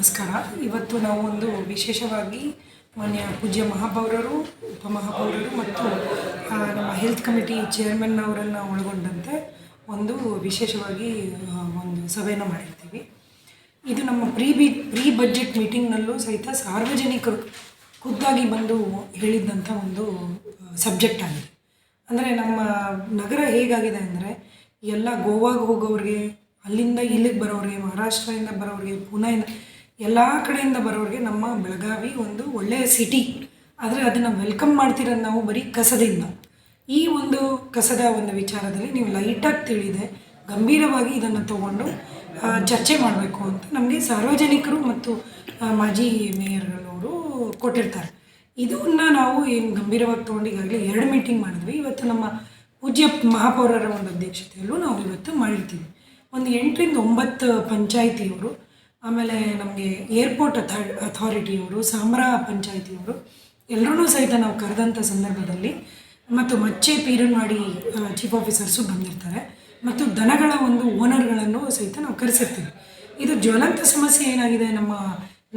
ನಮಸ್ಕಾರ. ಇವತ್ತು ನಾವು ಒಂದು ವಿಶೇಷವಾಗಿ ಮಾನ್ಯ ಪೂಜ್ಯ ಮಹಾಪೌರರು, ಉಪಮಹಾಪೌರರು ಮತ್ತು ನಮ್ಮ ಹೆಲ್ತ್ ಕಮಿಟಿ ಚೇರ್ಮನ್ ಅವರನ್ನು ಒಳಗೊಂಡಂತೆ ಒಂದು ವಿಶೇಷವಾಗಿ ಒಂದು ಸಭೆಯನ್ನು ಮಾಡಿರ್ತೀವಿ. ಇದು ನಮ್ಮ ಪ್ರೀ ಬಿ, ಪ್ರೀ ಬಜೆಟ್ ಮೀಟಿಂಗ್ನಲ್ಲೂ ಸಹಿತ ಸಾರ್ವಜನಿಕರು ಖುದ್ದಾಗಿ ಬಂದು ಹೇಳಿದ್ದಂಥ ಒಂದು ಸಬ್ಜೆಕ್ಟ್ ಆಗಿದೆ. ಅಂದರೆ ನಮ್ಮ ನಗರ ಹೇಗಾಗಿದೆ ಅಂದರೆ, ಎಲ್ಲ ಗೋವಾಗೆ ಹೋಗೋರಿಗೆ ಅಲ್ಲಿಂದ ಇಲ್ಲಿಗೆ ಬರೋರಿಗೆ ಮಹಾರಾಷ್ಟ್ರದಿಂದ ಬರೋರಿಗೆ ಪುಣೆಯಿಂದ ಎಲ್ಲ ಕಡೆಯಿಂದ ಬರೋರಿಗೆ ನಮ್ಮ ಬೆಳಗಾವಿ ಒಂದು ಒಳ್ಳೆಯ ಸಿಟಿ ಆದರೆ ಅದನ್ನು ವೆಲ್ಕಮ್ ಮಾಡ್ತಿರೋದು ನಾವು ಬರೀ ಕಸದಿಂದ. ಈ ಒಂದು ಕಸದ ಒಂದು ವಿಚಾರದಲ್ಲಿ ನೀವು ಲೈಟಾಗಿ ತಿಳಿದೆ, ಗಂಭೀರವಾಗಿ ಇದನ್ನು ತಗೊಂಡು ಚರ್ಚೆ ಮಾಡಬೇಕು ಅಂತ ನಮಗೆ ಸಾರ್ವಜನಿಕರು ಮತ್ತು ಮಾಜಿ ಮೇಯರ್ಗಳವರು ಕೊಟ್ಟಿರ್ತಾರೆ. ಇದನ್ನು ನಾವು ಏನು ಗಂಭೀರವಾಗಿ ತೊಗೊಂಡು ಈಗಾಗಲೇ ಎರಡು ಮೀಟಿಂಗ್ ಮಾಡಿದ್ವಿ. ಇವತ್ತು ನಮ್ಮ ಪೂಜ್ಯ ಮಹಾಪೌರರ ಒಂದು ಅಧ್ಯಕ್ಷತೆಯಲ್ಲೂ ನಾವು ಇವತ್ತು ಮಾಡಿರ್ತೀವಿ. ಒಂದು ಎಂಟರಿಂದ ಒಂಬತ್ತು ಪಂಚಾಯಿತಿಯವರು ಆಮೇಲೆ ನಮಗೆ ಏರ್ಪೋರ್ಟ್ ಅಥಾ ಅಥಾರಿಟಿಯವರು ಸಾಮ್ರಾ ಪಂಚಾಯಿತಿಯವರು ಎಲ್ಲರೂ ಸಹಿತ ನಾವು ಕರೆದಂಥ ಸಂದರ್ಭದಲ್ಲಿ ಮತ್ತು ಮಚ್ಚೆ ಪೀರನ್ವಾಡಿ ಚೀಫ್ ಆಫೀಸರ್ಸು ಬಂದಿರ್ತಾರೆ. ಮತ್ತು ದನಗಳ ಒಂದು ಓನರ್ಗಳನ್ನು ಸಹಿತ ನಾವು ಕರೆಸಿರ್ತೀವಿ. ಇದು ಜ್ವಲಂತ ಸಮಸ್ಯೆ ಏನಾಗಿದೆ ನಮ್ಮ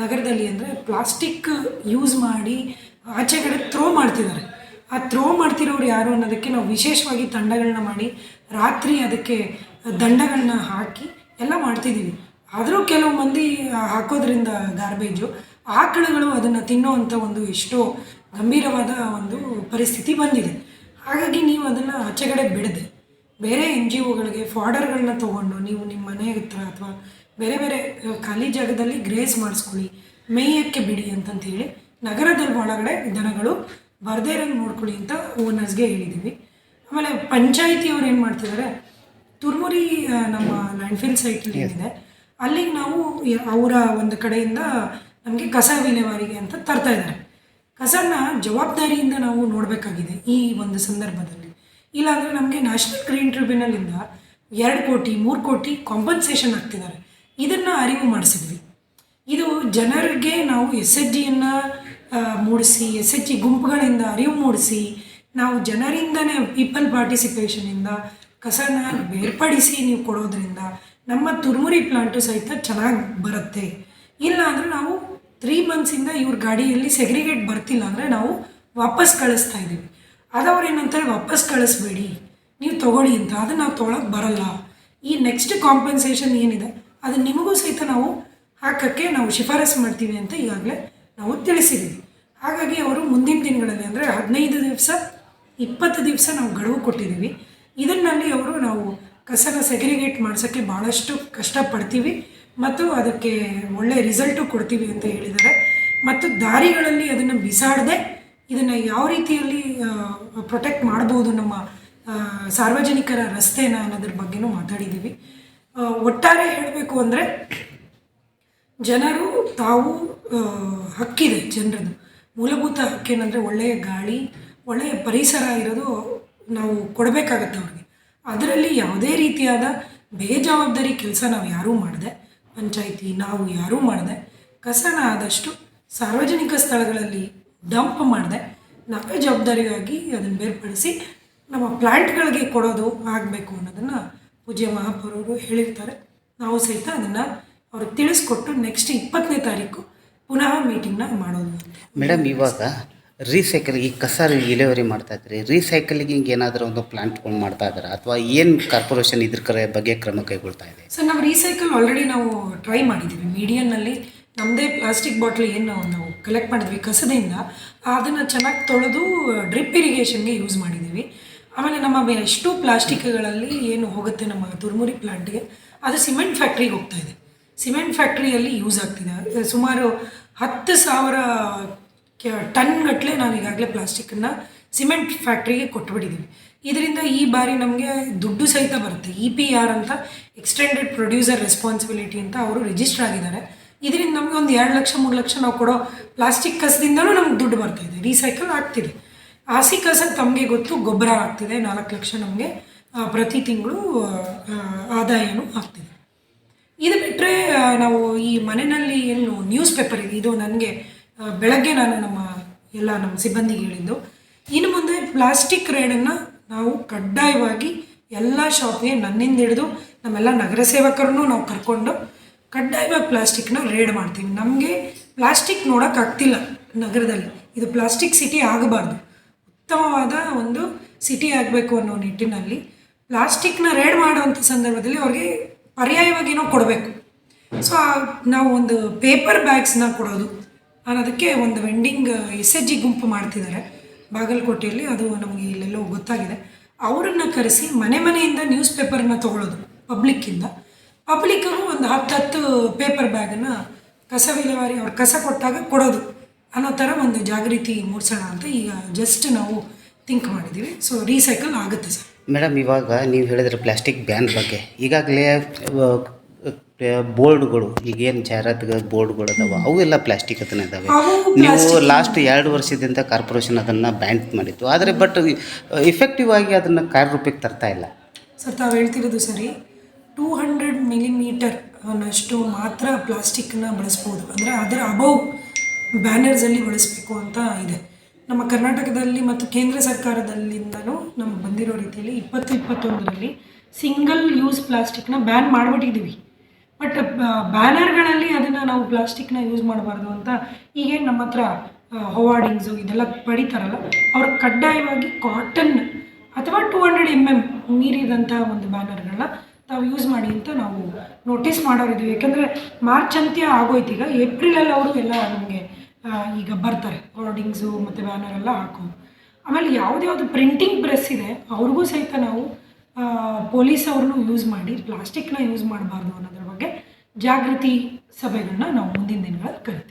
ನಗರದಲ್ಲಿ ಅಂದರೆ ಪ್ಲಾಸ್ಟಿಕ್ ಯೂಸ್ ಮಾಡಿ ಆಚೆ ಕಡೆ ಥ್ರೋ ಮಾಡ್ತಿದ್ದಾರೆ. ಆ ಥ್ರೋ ಮಾಡ್ತಿರೋರು ಯಾರು ಅನ್ನೋದಕ್ಕೆ ನಾವು ವಿಶೇಷವಾಗಿ ತಂಡಗಳನ್ನ ಮಾಡಿ ರಾತ್ರಿ ಅದಕ್ಕೆ ದಂಡಗಳನ್ನ ಹಾಕಿ ಎಲ್ಲ ಮಾಡ್ತಿದ್ದೀವಿ. ಆದರೂ ಕೆಲವು ಮಂದಿ ಹಾಕೋದ್ರಿಂದ ಗಾರ್ಬೇಜು ಆಕಳುಗಳು ಅದನ್ನು ತಿನ್ನೋವಂಥ ಒಂದು ಎಷ್ಟೋ ಗಂಭೀರವಾದ ಒಂದು ಪರಿಸ್ಥಿತಿ ಬಂದಿದೆ. ಹಾಗಾಗಿ ನೀವು ಅದನ್ನು ಆಚೆಗಡೆ ಬಿಡದೆ ಬೇರೆ ಎನ್ ಜಿ ಒಗಳಿಗೆ ಫಾರ್ಡರ್ಗಳನ್ನ ತೊಗೊಂಡು ನೀವು ನಿಮ್ಮ ಮನೆ ಹತ್ರ ಅಥವಾ ಬೇರೆ ಬೇರೆ ಖಾಲಿ ಜಾಗದಲ್ಲಿ ಗ್ರೇಸ್ ಮಾಡಿಸ್ಕೊಳ್ಳಿ ಮೇಯಕ್ಕೆ ಬಿಡಿ ಅಂತಂತ ಹೇಳಿ ನಗರದಲ್ಲಿ ಒಳಗಡೆ ದನಗಳು ಬರದೇ ಇರೋಂಗೆ ನೋಡ್ಕೊಳ್ಳಿ ಅಂತ ಓನರ್ಸ್ಗೆ ಹೇಳಿದ್ದೀವಿ ಆಮೇಲೆ ಪಂಚಾಯಿತಿಯವ್ರು ಏನು ಮಾಡ್ತಿದ್ದಾರೆ ತುರ್ಮುರಿ ನಮ್ಮ ಲ್ಯಾಂಡ್ಫಿಲ್ ಸೈಟಲ್ಲಿ ಏನಿದೆ ಅಲ್ಲಿಗೆ ನಾವು ಅವರ ಒಂದು ಕಡೆಯಿಂದ ನಮಗೆ ಕಸ ವಿಲೇವಾರಿಗೆ ಅಂತ ತರ್ತಾ ಇದ್ದಾರೆ. ಕಸನ ಜವಾಬ್ದಾರಿಯಿಂದ ನಾವು ನೋಡಬೇಕಾಗಿದೆ ಈ ಒಂದು ಸಂದರ್ಭದಲ್ಲಿ. ಇಲ್ಲಾಂದರೆ ನಮಗೆ ನ್ಯಾಷನಲ್ ಗ್ರೀನ್ ಟ್ರಿಬ್ಯುನಲಿಂದ ಎರಡು ಕೋಟಿ, ಮೂರು ಕೋಟಿ ಕಾಂಪನ್ಸೇಷನ್ ಆಗ್ತಿದ್ದಾರೆ ಇದನ್ನು ಅರಿವು ಮಾಡಿಸಿದ್ವಿ. ಇದು ಜನರಿಗೆ ನಾವು ಎಸ್ ಎಚ್ ಜಿಯನ್ನು ಮೂಡಿಸಿ, ಎಸ್ ಎಚ್ ಜಿ ಗುಂಪುಗಳಿಂದ ಅರಿವು ಮೂಡಿಸಿ, ನಾವು ಜನರಿಂದನೇ ಪೀಪಲ್ ಪಾರ್ಟಿಸಿಪೇಷನಿಂದ ಕಸನ ಬೇರ್ಪಡಿಸಿ ನೀವು ಕೊಡೋದ್ರಿಂದ ನಮ್ಮ ತುರ್ಮುರಿ ಪ್ಲಾಂಟು ಸಹಿತ ಚೆನ್ನಾಗಿ ಬರುತ್ತೆ. ಇಲ್ಲ ಅಂದರೆ ನಾವು ತ್ರೀ ಮಂತ್ಸಿಂದ ಇವ್ರ ಗಾಡಿಯಲ್ಲಿ ಸೆಗ್ರಿಗೇಟ್ ಬರ್ತಿಲ್ಲ ಅಂದರೆ ನಾವು ವಾಪಸ್ ಕಳಿಸ್ತಾ ಇದ್ದೀವಿ. ಅದವ್ರು ಏನಂತಾರೆ, ವಾಪಸ್ ಕಳಿಸ್ಬೇಡಿ. ನೀವು ತೊಗೊಳ್ಳಿ ಅಂತ. ಅದನ್ನು ನಾವು ತೊಗೊಳಕ್ಕೆ ಬರಲ್ಲ. ಈ ನೆಕ್ಸ್ಟ್ ಕಾಂಪನ್ಸೇಷನ್ ಏನಿದೆ ಅದು ನಿಮಗೂ ಸಹಿತ ನಾವು ಹಾಕೋಕ್ಕೆ ನಾವು ಶಿಫಾರಸು ಮಾಡ್ತೀವಿ ಅಂತ ಈಗಾಗಲೇ ನಾವು ತಿಳಿಸಿದ್ದೀವಿ ಹಾಗಾಗಿ ಅವರು ಮುಂದಿನ ದಿನಗಳಲ್ಲಿ ಅಂದರೆ ಹದಿನೈದು ದಿವಸ, ಇಪ್ಪತ್ತು ದಿವಸ ನಾವು ಗಡುವು ಕೊಟ್ಟಿದ್ದೀವಿ. ಇದನ್ನಲ್ಲಿ ಅವರು ನಾವು ಕಸನ ಸೆಗ್ರಿಗೇಟ್ ಮಾಡಿಸೋಕ್ಕೆ ಭಾಳಷ್ಟು ಕಷ್ಟಪಡ್ತೀವಿ ಮತ್ತು ಅದಕ್ಕೆ ಒಳ್ಳೆಯ ರಿಸಲ್ಟು ಕೊಡ್ತೀವಿ ಅಂತ ಹೇಳಿದ್ದಾರೆ. ಮತ್ತು ದಾರಿಗಳಲ್ಲಿ ಅದನ್ನು ಬಿಸಾಡದೆ ಇದನ್ನು ಯಾವ ರೀತಿಯಲ್ಲಿ ಪ್ರೊಟೆಕ್ಟ್ ಮಾಡ್ಬೋದು ನಮ್ಮ ಸಾರ್ವಜನಿಕರ ರಸ್ತೆನ ಅನ್ನೋದ್ರ ಬಗ್ಗೆನೂ ಮಾತಾಡಿದ್ದೀವಿ. ಒಟ್ಟಾರೆ ಹೇಳಬೇಕು ಅಂದರೆ ಜನರು ತಾವು ಹಕ್ಕಿದೆ ಜನರದು. ಮೂಲಭೂತ ಹಕ್ಕೇನಂದರೆ ಒಳ್ಳೆಯ ಗಾಳಿ, ಒಳ್ಳೆಯ ಪರಿಸರ ಇರೋದು ನಾವು ಕೊಡಬೇಕಾಗತ್ತೆ ಅವ್ರಿಗೆ. ಅದರಲ್ಲಿ ಯಾವುದೇ ರೀತಿಯಾದ ಬೇಜವಾಬ್ದಾರಿ ಕೆಲಸ ನಾವು ಯಾರೂ ಮಾಡಿದೆ, ಪಂಚಾಯಿತಿ ನಾವು ಯಾರೂ ಮಾಡಿದೆ, ಕಸನ ಆದಷ್ಟು ಸಾರ್ವಜನಿಕ ಸ್ಥಳಗಳಲ್ಲಿ ಡಂಪ್ ಮಾಡಿದೆ ನಾವೇ ಜವಾಬ್ದಾರಿಯಾಗಿ ಅದನ್ನು ಬೇರ್ಪಡಿಸಿ ನಮ್ಮ ಪ್ಲ್ಯಾಂಟ್ಗಳಿಗೆ ಕೊಡೋದು ಆಗಬೇಕು ಅನ್ನೋದನ್ನು ಪೂಜೆ ಮಹಾಪೌರವರು ಹೇಳಿರ್ತಾರೆ. ನಾವು ಸಹಿತ ಅದನ್ನು ಅವ್ರು ತಿಳಿಸ್ಕೊಟ್ಟು ನೆಕ್ಸ್ಟ್ ಇಪ್ಪತ್ತನೇ ತಾರೀಕು ಪುನಃ ಮೀಟಿಂಗ್ನ ಮಾಡೋದು. ಮೇಡಮ್ ಇವಾಗ ರೀಸೈಕಲ್ ಈ ಕಸ ಮಾಡ್ತಾ ಇದ್ರಿ ರೀಸೈಕಲಿಂಗ್ ಏನಾದರೂ ಒಂದು ಪ್ಲಾಂಟ್ಗಳು ಮಾಡ್ತಾ ಇದ್ದಾರೆ ಅಥವಾ ಏನು ಕಾರ್ಪೊರೇಷನ್ ಇದ್ರ ಕರೆ ಬಗ್ಗೆ ಕ್ರಮ ಕೈಗೊಳ್ತಾ ಇದೆ? ಸರ್, ನಾವು ರೀಸೈಕಲ್ ಆಲ್ರೆಡಿ ನಾವು ಟ್ರೈ ಮಾಡಿದ್ದೀವಿ ಮೀಡಿಯನ್ನಲ್ಲಿ ನಮ್ಮದೇ ಪ್ಲಾಸ್ಟಿಕ್ ಬಾಟ್ಲ್ ಏನು ನಾವು ನಾವು ಕಲೆಕ್ಟ್ ಮಾಡಿದ್ವಿ ಕಸದಿಂದ. ಅದನ್ನು ಚೆನ್ನಾಗಿ ತೊಳೆದು ಡ್ರಿಪ್ ಇರಿಗೇಷನ್ಗೆ ಯೂಸ್ ಮಾಡಿದ್ದೀವಿ ಆಮೇಲೆ ನಮ್ಮ ಎಷ್ಟು ಪ್ಲಾಸ್ಟಿಕ್ಗಳಲ್ಲಿ ಏನು ಹೋಗುತ್ತೆ ನಮ್ಮ ತುರ್ಮುರಿ ಪ್ಲಾಂಟ್ಗೆ ಅದು ಸಿಮೆಂಟ್ ಫ್ಯಾಕ್ಟ್ರಿಗೆ ಹೋಗ್ತಾ ಇದೆ. ಸಿಮೆಂಟ್ ಫ್ಯಾಕ್ಟ್ರಿಯಲ್ಲಿ ಯೂಸ್ ಆಗ್ತಿದೆ. ಸುಮಾರು ಹತ್ತು ಸಾವಿರ ಟನ್ ಗಟ್ಟಲೆ ನಾವು ಈಗಾಗಲೇ ಪ್ಲಾಸ್ಟಿಕ್ಕನ್ನು ಸಿಮೆಂಟ್ ಫ್ಯಾಕ್ಟ್ರಿಗೆ ಕೊಟ್ಬಿಟ್ಟಿದ್ದೀವಿ ಇದರಿಂದ ಈ ಬಾರಿ ನಮಗೆ ದುಡ್ಡು ಸಹಿತ ಬರುತ್ತೆ. ಇ ಪಿ ಆರ್ ಅಂತ ಎಕ್ಸ್ಟೆಂಡೆಡ್ ಪ್ರೊಡ್ಯೂಸರ್ ರೆಸ್ಪಾನ್ಸಿಬಿಲಿಟಿ ಅಂತ ಅವರು ರಿಜಿಸ್ಟರ್ ಆಗಿದ್ದಾರೆ. ಇದರಿಂದ ನಮಗೆ ಒಂದು ಎರಡು ಲಕ್ಷ, ಮೂರು ಲಕ್ಷ ನಾವು ಕೊಡೋ ಪ್ಲಾಸ್ಟಿಕ್ ಕಸದಿಂದಲೂ ನಮ್ಗೆ ದುಡ್ಡು ಬರ್ತಾಯಿದೆ ರೀಸೈಕಲ್ ಆಗ್ತಿದೆ. ಹಸಿ ಕಸ ತಮಗೆ ಗೊತ್ತು ಗೊಬ್ಬರ ಆಗ್ತಿದೆ. ನಾಲ್ಕು ಲಕ್ಷ ನಮಗೆ ಪ್ರತಿ ತಿಂಗಳು ಆದಾಯನೂ ಆಗ್ತಿದೆ. ಇದು ಬಿಟ್ಟರೆ ನಾವು ಈ ಮನೆಯಲ್ಲಿ ಏನು ನ್ಯೂಸ್ ಪೇಪರ್ ಇದೆ, ಇದು ನನಗೆ ಬೆಳಗ್ಗೆ ನಾನು ನಮ್ಮ ಎಲ್ಲ ನಮ್ಮ ಸಿಬ್ಬಂದಿಗೆ ಹೇಳಿದ್ದು. ಇನ್ನು ಮುಂದೆ ಪ್ಲಾಸ್ಟಿಕ್ ರೇಡನ್ನು ನಾವು ಕಡ್ಡಾಯವಾಗಿ ಎಲ್ಲ ಶಾಪ್ಗೆ ನನ್ನಿಂದ ಹಿಡಿದು ನಮ್ಮೆಲ್ಲ ನಗರ ಸೇವಕರನ್ನು ನಾವು ಕರ್ಕೊಂಡು ಕಡ್ಡಾಯವಾಗಿ ಪ್ಲಾಸ್ಟಿಕ್ನ ರೇಡ್ ಮಾಡ್ತೀವಿ. ನಮಗೆ ಪ್ಲಾಸ್ಟಿಕ್ ನೋಡೋಕ್ಕಾಗ್ತಿಲ್ಲ ನಗರದಲ್ಲಿ. ಇದು ಪ್ಲಾಸ್ಟಿಕ್ ಸಿಟಿ ಆಗಬಾರ್ದು. ಉತ್ತಮವಾದ ಒಂದು ಸಿಟಿ ಆಗಬೇಕು ಅನ್ನೋ ನಿಟ್ಟಿನಲ್ಲಿ ಪ್ಲಾಸ್ಟಿಕ್ನ ರೇಡ್ ಮಾಡುವಂಥ ಸಂದರ್ಭದಲ್ಲಿ ಅವ್ರಿಗೆ ಪರ್ಯಾಯವಾಗಿ ಏನೋ ಕೊಡಬೇಕು. ಸೊ ನಾವು ಒಂದು ಪೇಪರ್ ಬ್ಯಾಗ್ಸ್ನ ಕೊಡೋದು. ಅನ್ನೋದಕ್ಕೆ ಒಂದು ವೆಂಡಿಂಗ್, ಎಸ್ ಎಚ್ ಜಿ ಗುಂಪು ಮಾಡ್ತಿದ್ದಾರೆ. ಬಾಗಲಕೋಟೆಯಲ್ಲಿ ಅದು ನಮಗೆ ಇಲ್ಲೆಲ್ಲೋ ಗೊತ್ತಾಗಿದೆ. ಅವರನ್ನು ಕರೆಸಿ ಮನೆ ಮನೆಯಿಂದ ನ್ಯೂಸ್ ಪೇಪರ್ನ ತೊಗೊಳೋದು ಪಬ್ಲಿಕ್ಕಿಂದ ಪಬ್ಲಿಕ್ಕಿಗೂ ಒಂದು ಹತ್ತು ಹತ್ತು ಪೇಪರ್ ಬ್ಯಾಗನ್ನು ಕಸ ವಿಲೇವಾರಿ ಅವ್ರು ಕಸ ಕೊಟ್ಟಾಗ ಕೊಡೋದು ಅನ್ನೋ ಥರ ಒಂದು ಜಾಗೃತಿ ಮೂಡಿಸೋಣ ಅಂತ ಈಗ ಜಸ್ಟ್ ನಾವು ಥಿಂಕ್ ಮಾಡಿದ್ದೀವಿ ಸೊ ರೀಸೈಕಲ್ ಆಗುತ್ತೆ ಸರ್. ಮೇಡಮ್, ಇವಾಗ ನೀವು ಹೇಳಿದ್ರೆ ಪ್ಲಾಸ್ಟಿಕ್ ಬ್ಯಾನ್ ಬಗ್ಗೆ. ಈಗಾಗಲೇ ಬೋರ್ಡ್ಗಳು ಈಗೇನು ಜಾಹೀರಾತು ಬೋರ್ಡ್ಗಳು ಅದಾವ ಅವೆಲ್ಲ ಪ್ಲಾಸ್ಟಿಕ್ ಅದನ್ನ ಇದಾವೆ ನೀವು ಲಾಸ್ಟ್ ಎರಡು ವರ್ಷದಿಂದ ಕಾರ್ಪೊರೇಷನ್ ಅದನ್ನು ಬ್ಯಾನ್ ಮಾಡಿತ್ತು ಆದರೆ ಬಟ್ ಇಫೆಕ್ಟಿವ್ ಆಗಿ ಅದನ್ನು ಕಾರ್ಯರೂಪಕ್ಕೆ ತರ್ತಾ ಇಲ್ಲ. ಸರ್ ತಾವು ಹೇಳ್ತಿರೋದು ಸರಿ. ಟೂ ಹಂಡ್ರೆಡ್ ಮಿಲಿಮೀಟರ್ ಅನ್ನಷ್ಟು ಮಾತ್ರ ಪ್ಲಾಸ್ಟಿಕ್ನ ಬಳಸ್ಬೋದು. ಅಂದರೆ ಅದರ ಅಬೌವ್ ಬ್ಯಾನರ್ಸಲ್ಲಿ ಬಳಸಬೇಕು ಅಂತ ಇದೆ. ನಮ್ಮ ಕರ್ನಾಟಕದಲ್ಲಿ ಮತ್ತು ಕೇಂದ್ರ ಸರ್ಕಾರದಲ್ಲಿಂದನೂ ನಮ್ಗೆ ಬಂದಿರೋ ರೀತಿಯಲ್ಲಿ ಇಪ್ಪತ್ತು ಇಪ್ಪತ್ತೊಂದರಲ್ಲಿ ಸಿಂಗಲ್ ಯೂಸ್ ಪ್ಲಾಸ್ಟಿಕ್ನ ಬ್ಯಾನ್ ಮಾಡಿಬಿಟ್ಟಿದ್ದೀವಿ ಬಟ್ ಬ್ಯಾನರ್ಗಳಲ್ಲಿ ಅದನ್ನು ನಾವು ಪ್ಲಾಸ್ಟಿಕ್ನ ಯೂಸ್ ಮಾಡಬಾರ್ದು ಅಂತ ಈಗೇನು ನಮ್ಮ ಹತ್ರ ಹೊವಾರ್ಡಿಂಗ್ಸು ಇದೆಲ್ಲ ಪಡಿತಾರಲ್ಲ, ಅವ್ರು ಕಡ್ಡಾಯವಾಗಿ ಕಾಟನ್ ಅಥವಾ ಟೂ ಹಂಡ್ರೆಡ್ ಎಂ ಎಂ ಮೀರಿದಂಥ ಒಂದು ಬ್ಯಾನರ್ಗಳನ್ನ ತಾವು ಯೂಸ್ ಮಾಡಿ ಅಂತ ನಾವು ನೋಟಿಸ್ ಮಾಡೋರಿದ್ದೀವಿ. ಯಾಕಂದರೆ ಮಾರ್ಚ್ ಅಂತ್ಯ ಆಗೋಯ್ತೀಗ ಏಪ್ರಿಲಲ್ಲಿ ಅವರು ಎಲ್ಲ ನಮಗೆ ಈಗ ಬರ್ತಾರೆ. ಹೋರ್ಡಿಂಗ್ಸು ಮತ್ತು ಬ್ಯಾನರ್ ಎಲ್ಲ ಹಾಕೋ. ಆಮೇಲೆ ಯಾವ್ದು ಪ್ರಿಂಟಿಂಗ್ ಪ್ರೆಸ್ ಇದೆ, ಅವ್ರಿಗೂ ಸಹಿತ ನಾವು ಪೊಲೀಸ್ ಅವ್ರನ್ನೂ ಯೂಸ್ ಮಾಡಿ ಪ್ಲಾಸ್ಟಿಕ್ನ ಯೂಸ್ ಮಾಡಬಾರ್ದು ಅನ್ನೋದ್ರ ಬಗ್ಗೆ ಜಾಗೃತಿ ಸಭೆಗಳನ್ನ ನಾವು ಮುಂದಿನ ದಿನಗಳಲ್ಲಿ ಕರಿತೀವಿ.